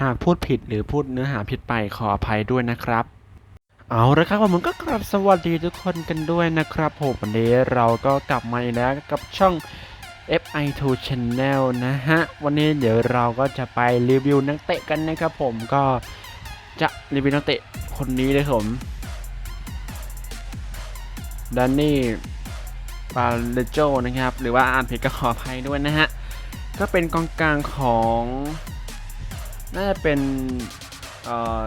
หากพูดผิดหรือพูดเนื้อหาผิดไปขออภัยด้วยนะครับ เอาละครับผมก็กราบสวัสดีทุกคนกันด้วยนะครับผมวันนี้เราก็กลับมาอีกแล้วกับช่อง FI2 Channel นะฮะ วันนี้เดี๋ยวเราก็จะไปรีวิวนักเตะกันนะครับผมก็จะรีวิวนักเตะคนนี้เลยผมดานนี่ปาเลโจนะครับ หรือว่าอ่านผิดก็ขออภัยด้วยนะฮะ ก็เป็นกองกลางของ น่าจะเป็นเอ่อ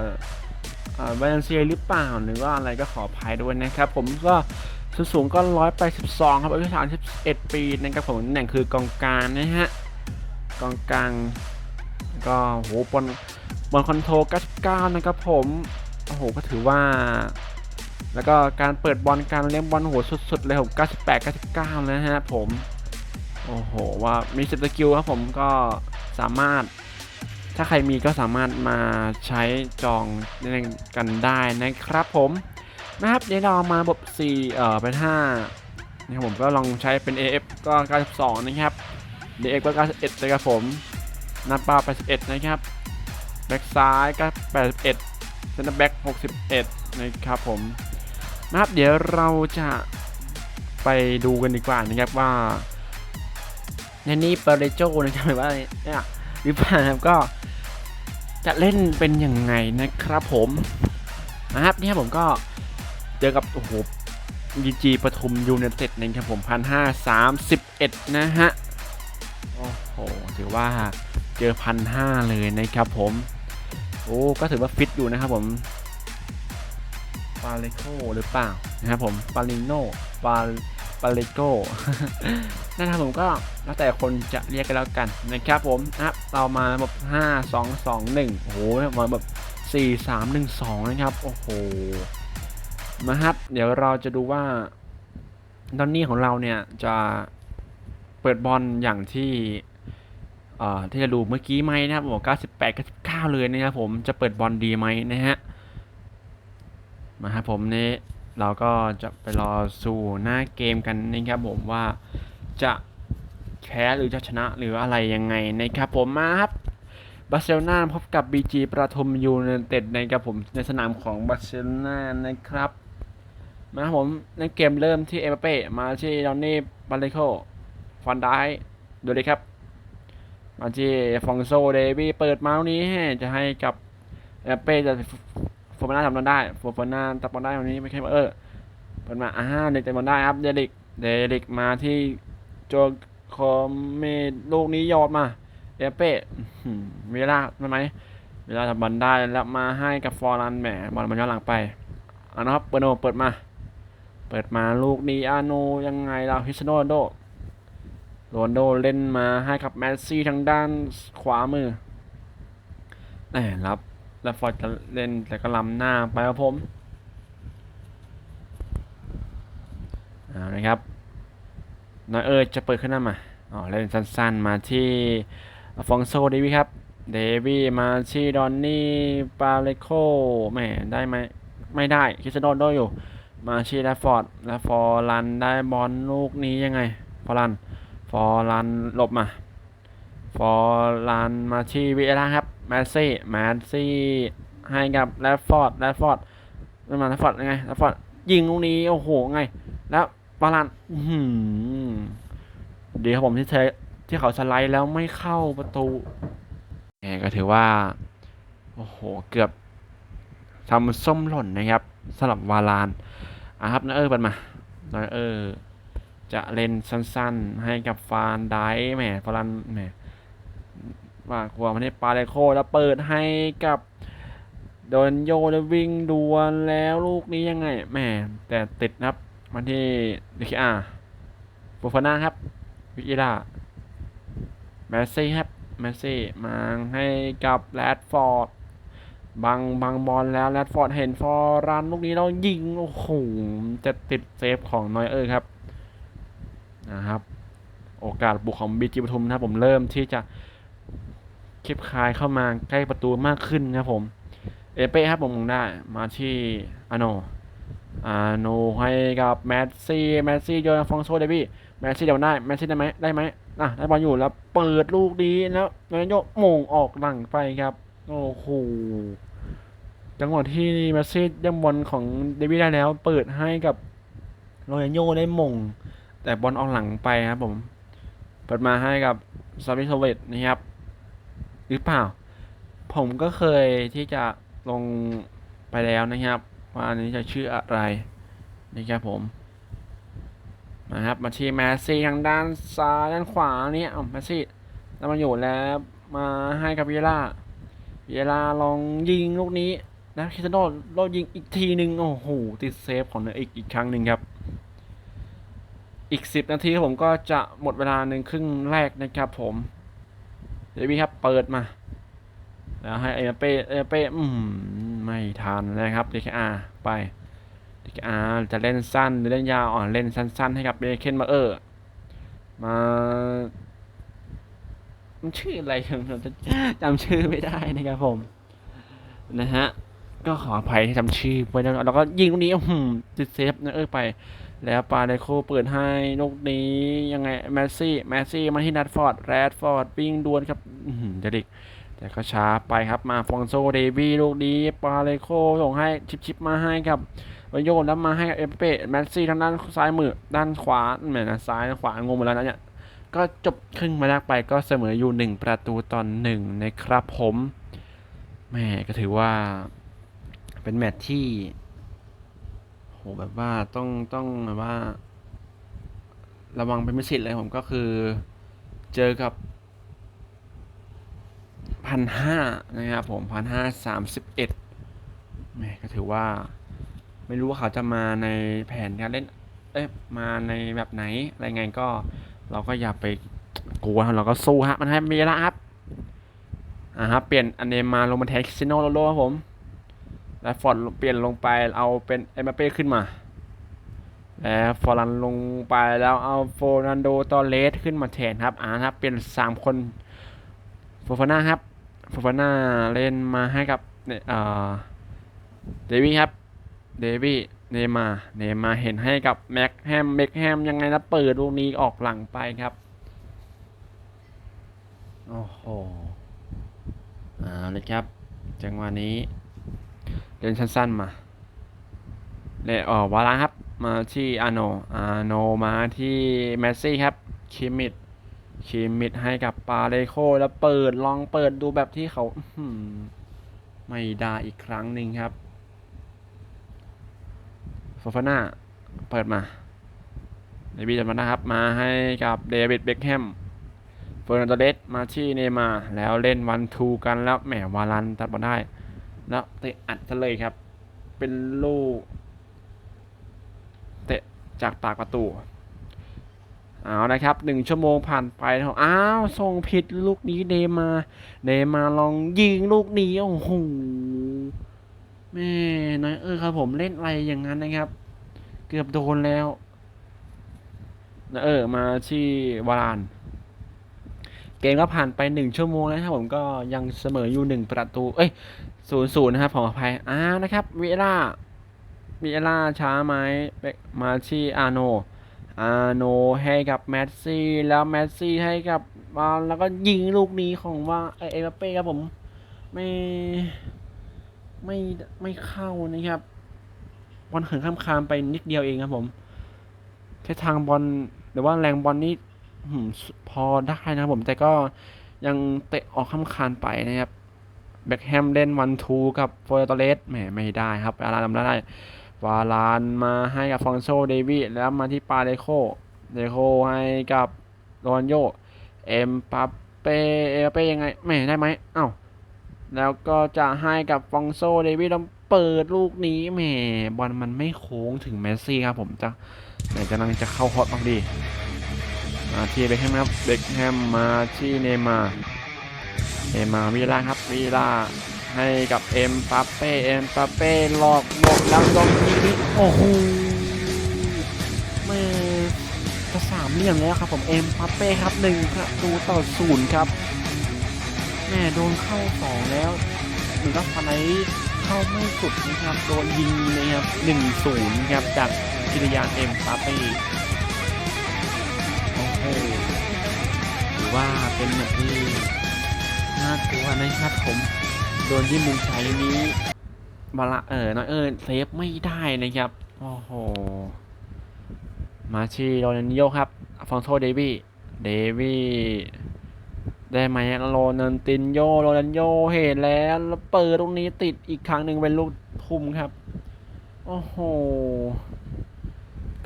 เอ่อบาลนเซียหรือเปล่าหรือว่าอะไรก็ขออภัยด้วยนะครับ ผมก็สูงสูงก็ร้อยไปสิบสองครับอายุสามสิบเอ็ดปีนะครับผมตำแหน่งคือกองกลางนะฮะกองกลางก็โหบอลบอลคอนโทรล99นะครับผมโอ้โหก็ถือว่า แล้วก็การเปิดบอลการเลี้ยงบอลโหสุดๆเลยผม98 99นะฮะผมโอ้โหว่ามีสิบสกิลครับผมก็สามารถ ถ้าใครมีก็สามารถมาใช้จองเล่นกันได้นะครับผมนะครับเดี๋ยวเรามาบบ4เอ่อเป็น5นะครับผมก็ลองใช้เป็น AF ก็ 92 นะครับ DX ก็ 91นะครับผมหน้าเป้า81 นะครับแบ็กซ้ายก็ 81เซนเตอร์แบ็ก61 นะครับผมนะครับเดี๋ยวเราจะไปดูกันดีกว่านะครับว่า ในนี้เปเรโจนะครับหรือว่าเนี่ยหรือเปล่าครับก็ จะเล่นเป็นยังไงนะครับผมนะครับนี่ผมก็เจอกับโอ้โหดีจีปทุมยูเนเต็ดนะครับผมพันห้าสามสิบเอ็ดนะฮะโอ้โหถือว่าเจอพันห้าเลยนะครับผมโอ้ก็ถือว่าฟิตอยู่นะครับผมปาเลโกหรือเปล่านะครับผมปาลิโนปาปาเลโกนะครับผมก็แล้วแต่คนจะเรียกกันแล้วกันนะครับผมนะครับเรามาแบบ5 2 2 1โอ้โหมาแบบ 4 3 1 2 นะครับ โอ้โหมาครับเดี๋ยวเราจะดูว่าดอนนี่ของเราเนี่ยจะเปิดบอลอย่างที่เอ่อที่จะดูเมื่อกี้ไหมนะครับผม98 99 เลยนะครับผมจะเปิดบอลดีไหมนะฮะมาครับผมนี่เราก็จะไปรอสู่หน้าเกมกันนะครับผมว่า จะแพ้หรือจะชนะหรืออะไรยังไงนะครับผมมาครับบาร์เซโลนาพบกับ BG ประทุมยูไนเต็ดนะครับผมในสนามของบาร์เซโลนานะครับมาครับผมในเกมเริ่มที่เอเปเป้มาที่ดอนนี่บาเลโคฟอนได้ดูเลยครับ มาที่ฟองโซเดวี่เปิดมาตรงนี้จะให้กับเอเปเป้จะโฟฟาน่าทำบอลได้โฟฟาน่าตับบอลได้ตรงนี้ไม่ใช่เออเปิดมาอ่าเด็กเตะบอลได้ครับเดลิกเดลิกมาที่ โจคอมเมดลูกนี้ยอดมาเอเป้เวลาทำไหมเวลาทำบอลได้แล้วมาให้กับฟอร์ลันแหมบอลมันย้อนหลังไปเอานะครับเปโนเปิดมา เปิดมาลูกนี้อาโนยังไงเราฮิสโนโดโรนโดเล่นมาให้กับแมสซี่ทางด้านขวามือแหมรับแล้วฟอร์ดจะเล่นแต่ก็ล้ำหน้าไปครับผมเอานะครับ น้อยเออจะเปิดขึ้นหน้ามาอ๋อเล่นสั้นๆ มาที่ฟองโซเดวี่ครับ เดวี่มาที่ดอนนี่ปาเลโคแหมได้ไหมไม่ได้คิสโนโรนลโดอยู่ มาชีแลฟฟอร์ดแลฟอร์ลันได้บอลลูกนี้ยังไง ฟอร์ลัน ฟอร์ลันหลบมา ฟอร์ลันมาที่วิเอล่าครับ แมสซี่ แมสซี่ให้กับแลฟฟอร์ดแลฟฟอร์ดมันมาแลฟฟอร์ดยังไงแลฟอร์ดยิงลูกนี้โอ้โหไง แล้ว ฟอร์ลันดีครับผมที่เทที่เขาสไลด์แล้วไม่เข้าประตูแหมก็ถือว่า โอ้โห เกือบทำส้มหล่นนะครับสำหรับวาลานอะครับนาเออร์เปิดมานาเออร์จะเล่นสั้นๆ ให้กับฟานไดแหมฟารันแหมว่ากลัวมันให้ปาเลโคแล้วเปิดให้กับโดนโยแล้ววิ่งดวลแล้วลูกนี้ยังไงแหมแต่ติดนะครับ มาที่ดิคอาฟูฟาน่าครับ วิอิล่าแมสซี่ครับแมสซี่มาให้กับแรดฟอร์ดบังบังบอลแล้วแรดฟอร์ดเห็นฟอร์รันลูกนี้แล้วยิง โอ้โหจะติดเซฟของนอยเออร์ครับนะครับ โอกาสบุกของบีจีปทุมนะครับผมเริ่มที่จะคลิบคลายเข้ามาใกล้ประตูมากขึ้นนะครับผม เอเป้ครับผมมองได้มาที่อโน อาโนให้กับแมสซี่แมสซี่โยนฟองโซเดบี้แมสซี่เดี๋ยวได้แมสซี่ได้ไหมได้ไหมอะได้บอลอยู่แล้วเปิดลูกนี้แล้วนายโยกโมงออกหลังไปครับโอ้โหจังหวะที่เมสซี่ยังบอลของเดวิดได้แล้ว เปิดให้กับโรยันโยได้มง แต่บอลออกหลังไปครับผม เปิดมาให้กับซาบิโซเวตนะครับ หรือเปล่า ผมก็เคยที่จะลงไปแล้วนะครับ ว่าอันนี้จะชื่ออะไรนะครับผมนะครับมาที่แมสซี่ทางด้านซ้ายด้านขวาเนี่ยเอาแมสซี่แล้วมาอยู่แล้วมาให้กับเวล่าเวล่าลองยิงลูกนี้นะคริสเตโนโลยิงอีกทีหนึ่งโอ้โหติดเซฟของเนออีกอีกครั้งหนึ่งครับ อีก 10 นาทีผมก็จะหมดเวลาหนึ่งครึ่งแรกนะครับผม เดวิดครับเปิดมา แล้วให้เอเป้เอเป้อืมไม่ทันนะครับดีอาไปดีอาจะเล่นสั้นหรือเล่นยาวอ่อนเล่นสั้น ๆ ให้กับเบเคนมาเออร์มามันชื่ออะไรผมจะจำชื่อไม่ได้นะครับผม นะฮะ ก็ขออภัยที่จำชื่อไว้แล้วแล้วก็ยิงตรงนี้อืมติดเซฟนะเออไป แล้วปาเดโคเปิดให้ลูกนี้ยังไงแมสซี่แมสซี่มาที่นัดฟอร์ดแรดฟอร์ดวิ่งดวลครับอื้อหือเดริก แต่ก็ช้าไปครับมาฟองโซเดวี่ลูกนี้ปาเลโคส่งให้ชิปชิปมาให้กับโยนแล้วมาให้กับเอเป้แมสซี่ทางด้านซ้ายมือด้านขวาเหมือนะซ้ายขวางงหมดแล้วนะเนี่ยก็จบครึ่งมาแรกไปก็เสมออยู่หนึ่งประตูต่อหนึ่งนะครับผมแม่ก็ถือว่า เป็นแมตช์ที่โหแบบว่าต้องต้องแบบว่า ระวังเป็นพิเศษเลยผมก็คือ เจอกับ พันห้านะครับผมพันห้าสามสิบเอ็ดแม่ก็ถือว่า ไม่รู้ว่าเขาจะมาในแผนการเล่นเอ๊ะมาในแบบไหน อะไรไงก็เราก็อย่าไปกลัวเราก็สู้ฮะมันให้มีละครับอ่าครับเปลี่ยนอันเนมาลงมาแทนคริสเตียโนโนลโดครับผมแล้วฟอร์ดเปลี่ยนลงไปเอาเป็นเอ็มเป้ขึ้นมาแล้วฟอร์ลันลงไปแล้วเอาโฟนันโดตอเลสขึ้นมาแทนครับอ่าครับ เปลี่ยนสามคนโฟฟาน่าครับ โฟฟาน่าเล่นมาให้กับเอ่อเดวี่ครับเดวี่เนมาเนมาเห็นให้กับแม็กแฮมแม็กแฮมยังไงนะเปิดลูกนี้ออกหลังไปครับโอ้โหเอาเลยครับ จังหวะนี้เล่นสั้นๆมาเล่นออกวาระครับ มาที่อาโนอาโนมาที่แมสซี่ครับคิมมิด คิมิดให้กับปาเลโคแล้วเปิดลองเปิดดูแบบที่เขาหไม่ได้อีกครั้งหนึ่งครับโฟฟาน่าเปิดมาเดวิดจับมานะครับ มาให้กับเดวิดเบคแฮมเฟอร์นันโดเดสมาที่เนมา แล้วเล่นวันทูกันแล้วแหมวาลันตัดบอลได้ แล้วเตะอัดซะเลยครับ เป็นลูก เตะจากปากประตู เอานะครับหนึ่งชั่วโมงผ่านไปแล้วอ้าวส่งผิดลูกนี้เดมาเดมาลองยิงลูกนี้โอ้โหแม่น้อยเออครับผมเล่นอะไรอย่างนั้นนะครับ เกือบโดนแล้วนะเออมาที่วาราน เกมก็ผ่านไปหนึ่งชั่วโมงแล้วนะครับผมก็ยังเสมออยู่หนึ่งประตู เอ้ยศูนย์ศูนย์นะครับขออภัยอ่านะครับเวลาเวลาช้าไหมมาที่อาโน อาโนให้กับแมสซี่แล้วแมสซี่ให้กับบอลแล้วก็ยิงลูกนี้ของว่าไอเอ็มเป้ครับผมไม่ไม่ไม่เข้านะครับบอลเหินข้ามคานไปนิดเดียวเองครับผมแค่ทางบอลหรือว่าแรงบอลนี่พอได้นะครับผมแต่ก็ยังเตะออกข้ามคานไปนะครับแบ็คแฮมเล่นวันทูกับโฟร์ตอเลสแหมไม่ได้ครับอาราทำได้ วาลานมาให้กับฟองโซเดวิดแล้วมาที่ปาเลโคเดโคให้กับโรนโยเอ็มปัปเป้เอ็มปัปเป้ยังไงไม่ได้ไหมเอ้าแล้วก็จะให้กับฟองโซเดวิดแล้วเปิดลูกนี้แหมบอลมันไม่โค้งถึงเมสซี่ครับผมจะไหนจะนั่งจะเข้าฮอตบ้างดีมาที่เบคแฮมครับเบคแฮมมาที่เนมาร์เนมาร์วิล่าครับวิลล่า ให้กับเอ็มปัปเป้เอ็มปัปเป้หลอกหมดแล้วลงยิงนี่โอ้โหแม่จะสามเหลี่ยมแล้วครับผมเอ็มปัปเป้ครับหนึ่งประตูต่อศูนย์ครับแม่โดนเข้าสองแล้วหรือว่าฟันไหนเข้าไม่สุดนะครับโดนยิงนะครับหนึ่งศูนย์ครับจากกิริยาเอ็มปัปเป้โอ้โหถือว่าเป็นแบบที่น่ากลัวนะครับผม โดนยิมมุมใช้นี้บาละเออน้อยเออเซฟไม่ได้นะครับ โอ้โห มาชีโรนันโยครับฟองโซเดวี่เดวี่ได้ไหมโรนันตินโยโรนันโยเห็นแล้วแล้วเปิดตรงนี้ติดอีกครั้งหนึ่งเป็นลูกทุ่มครับ โอ้โห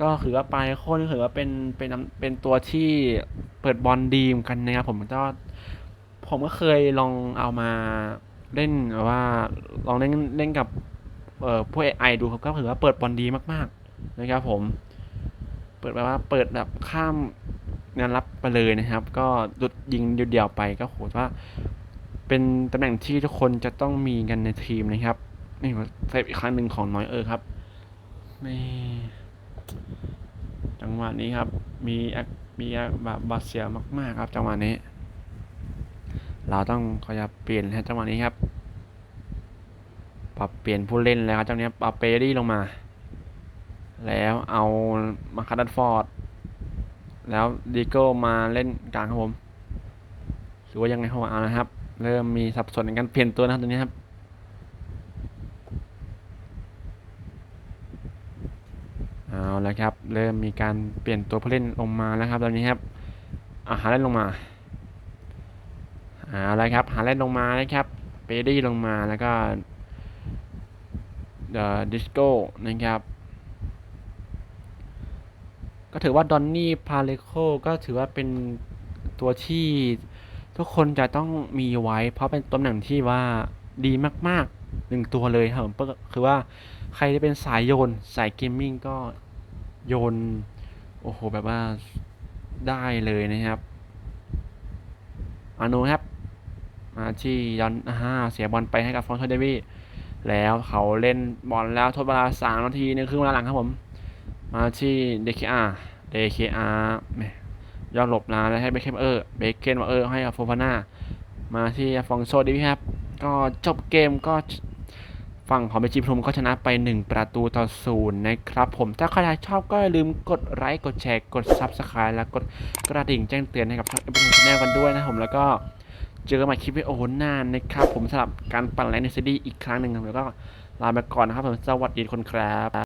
ก็ถือว่าไปโคนถือว่าเป็นเป็นเป็นตัวที่เปิดบอลดีมกันนะครับผมก็ผมก็เคยลองเอามา เล่นแบบว่าลองเล่นเล่นกับเอ่อพวกไอดูครับก็ถือว่าเปิดบอลดีมาก ๆ นะครับผม เปิดแบบว่าเปิดแบบข้ามงานรับไปเลยนะครับ ก็หลุดยิงเดียวๆไปก็โหดว่า เป็นตำแหน่งที่ทุกคนจะต้องมีกันในทีมนะครับนี่เซฟอีกครั้งหนึ่งของน้อยเออครับนี่จังหวะนี้ครับ มีมีแอคแบบบาดเสียมาก ๆ ครับจังหวะนี้ เราต้องขยับเปลี่ยนนะจังหวะนี้ครับ ปรับเปลี่ยนผู้เล่นแล้วครับจังหวะนี้ปรับเปรี่ลงมา แล้วเอามาคัดดันฟอร์ด แล้วดีโก้มาเล่นกลางครับผมหรือว่ายังไงเขาเอานะครับ เริ่มมีสับสนในการเปลี่ยนตัวนะครับตรงนี้ครับเอาแล้วครับ เริ่มมีการเปลี่ยนตัวผู้เล่นลงมาแล้วครับตอนนี้ครับอาหาเล่นลงมา เอาแล้วครับหาเล่นลงมานะครับเปดี้ลงมาแล้วก็เดอะดิสโก้นะครับ ก็ถือว่าดอนนี่พาเลโคก็ถือว่าเป็นตัวที่ทุกคนจะต้องมีไว้ เพราะเป็นตำแหน่งที่ว่าดีมากๆหนึ่งตัวเลยครับผมก็คือว่าใครที่เป็นสายโยนสายเกมมิ่งก็โยน โอ้โห แบบว่าได้เลยนะครับอานูครับ มาที่ยอนอ่าเสียบอลไปให้กับฟอนต์เดวี่แล้วเขาเล่นบอลแล้วทดเวลาสามนาทีในครึ่งเวลาหลังครับผม มาที่ DKR DKR แหม่ยอดหลบนะแล้วให้เบคเคนมเออร์เบคเคนมาเออร์ให้กับโฟฟาน่ามาที่ฟองโซดิวิครับ ก็จบเกมก็ฝั่งของเบจิพรมก็ชนะไป 1 ประตูต่อศูนย์นะครับผมถ้าใครชอบก็อย่าลืมกดไลค์กดแชร์กด Subscribe และกดกระดิ่งแจ้งเตือนให้กับช่องเอฟบีชแนลกันด้วยนะผมแล้วก็ เจอกันใหม่คลิปวิดีโอหน้านะครับผมสำหรับการปั่นแรงในซีดีอีกครั้งหนึ่งแล้วก็ลาไปก่อนนะครับผมสวัสดีคนครับ